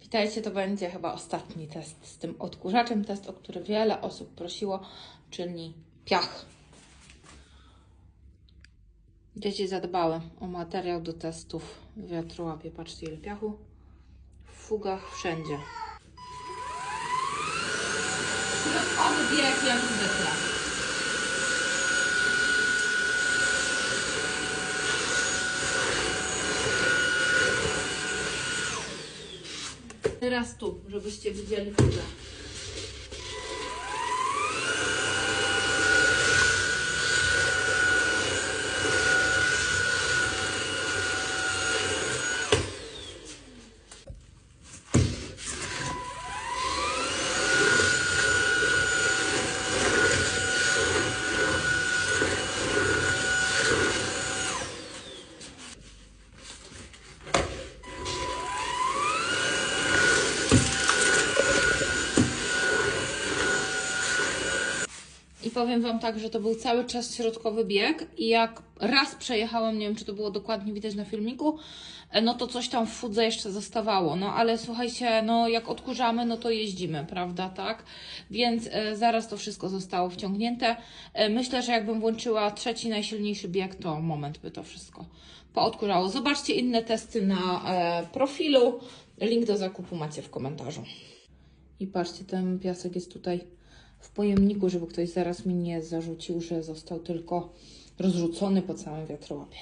Witajcie, to będzie chyba ostatni test z tym odkurzaczem, test, o który wiele osób prosiło, czyli piach. Dzieci zadbały o materiał do testów wiatrołapie. Patrzcie ile piachu. W fugach wszędzie. Środkowy bieg jak zwykle. Teraz tu, żebyście widzieli fugę. Powiem Wam tak, że to był cały czas środkowy bieg i jak raz przejechałam, nie wiem czy to było dokładnie widać na filmiku, e, no to coś tam w fudze jeszcze zostawało. No ale słuchajcie, no jak odkurzamy, no to jeździmy, prawda, tak? Więc e, zaraz to wszystko zostało wciągnięte. E, myślę, że jakbym włączyła trzeci najsilniejszy bieg, to moment by to wszystko poodkurzało. Zobaczcie inne testy na e, profilu. Link do zakupu macie w komentarzu. I patrzcie, ten piasek jest tutaj w pojemniku, żeby ktoś zaraz mi nie zarzucił, że został tylko rozrzucony po całym wiatrołapie.